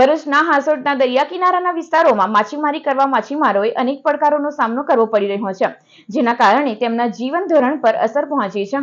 ભરૂચના હાંસોટના દરિયા કિનારાના વિસ્તારોમાં માછીમારી કરવા માછીમારોએ અનેક પડકારોનો સામનો કરવો પડી રહ્યો છે, જેના કારણે તેમના જીવન ધોરણ પર અસર પહોંચી છે.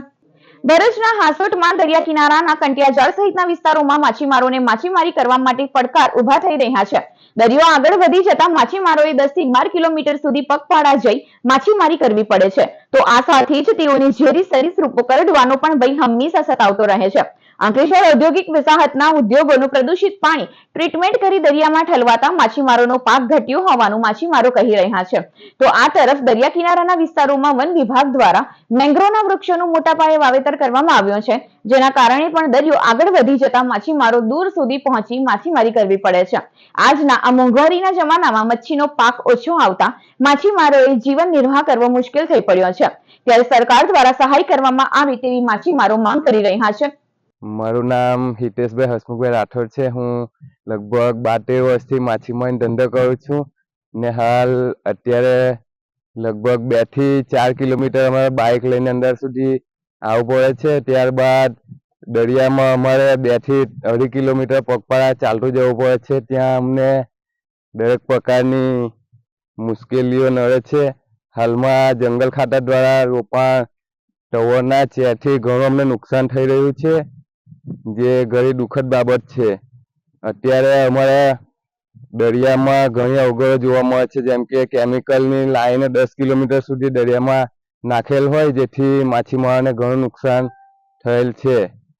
ભરૂચના હાંસોટમાં દરિયા કિનારાના કંટિયાજાળ સહિતના વિસ્તારોમાં માછીમારોને માછીમારી કરવા માટે પડકાર ઊભા થઈ રહ્યા છે. દરિયો આગળ વધી જતા માછીમારોએ દસથી બાર કિલોમીટર સુધી પગપાળા જઈ માછીમારી કરવી પડે છે. તો આ સાથે જ તેઓને ઝેરી સરીસૃપો કરડવાનો પણ ભય હંમેશા સતાવતો રહે છે. અંકલેશ્વર ઔદ્યોગિક વસાહતના ઉદ્યોગોનું પ્રદૂષિત પાણી ટ્રીટમેન્ટ કરી દરિયામાં ઠલવાતા માછીમારોનો પાક ઘટ્યો હોવાનું માછીમારો કહી રહ્યા છે. તો આ તરફ દરિયા કિનારાના વિસ્તારોમાં વન વિભાગ દ્વારા મેંગ્રોવના વૃક્ષોનું મોટા પાયે વાવેતર કરવામાં આવ્યું છે. જેના કારણે પણ દરિયો આગળ વધી જતા માછીમારો દૂર સુધી પહોંચી માછીમારી કરવી પડે છે. આજના આ મોંઘવારીના જમાનામાં મચ્છીનો પાક ઓછો આવતા માછીમારોએ જીવન નિર્વાહ કરવો મુશ્કેલ થઈ પડ્યો છે. ત્યારે સરકાર દ્વારા સહાય કરવામાં આવે તેવી માછીમારો માંગ કરી રહ્યા છે. મારું નામ હિતેશભાઈ હસમુખભાઈ રાઠોડ છે. હું લગભગ બાર તેર વર્ષથી માછીમારીનો ધંધો કરું છું ને હાલ અત્યારે લગભગ બેથી ચાર કિલોમીટર અમારે બાઇક લઈને અંદર સુધી આવવું પડે છે. ત્યારબાદ દરિયામાં અમારે બેથી અઢી કિલોમીટર પગપાળા ચાલતું જવું પડે છે. ત્યાં અમને દરેક પ્રકારની મુશ્કેલીઓ નડે છે. હાલમાં જંગલ ખાતા દ્વારા રોપાણ, ટવરના ચેરથી ઘણું અમને નુકસાન થઈ રહ્યું છે. જે ઘણી દુઃખદ બાબત છે. અત્યારે અમારા દરિયામાં ઘણી અવગડો જોવા મળે છે, જેમ કે કેમિકલની લાઈન દસ કિલોમીટર સુધી દરિયામાં નાખેલ હોય, જેથી માછીમારોને ઘણું નુકસાન થયેલ છે.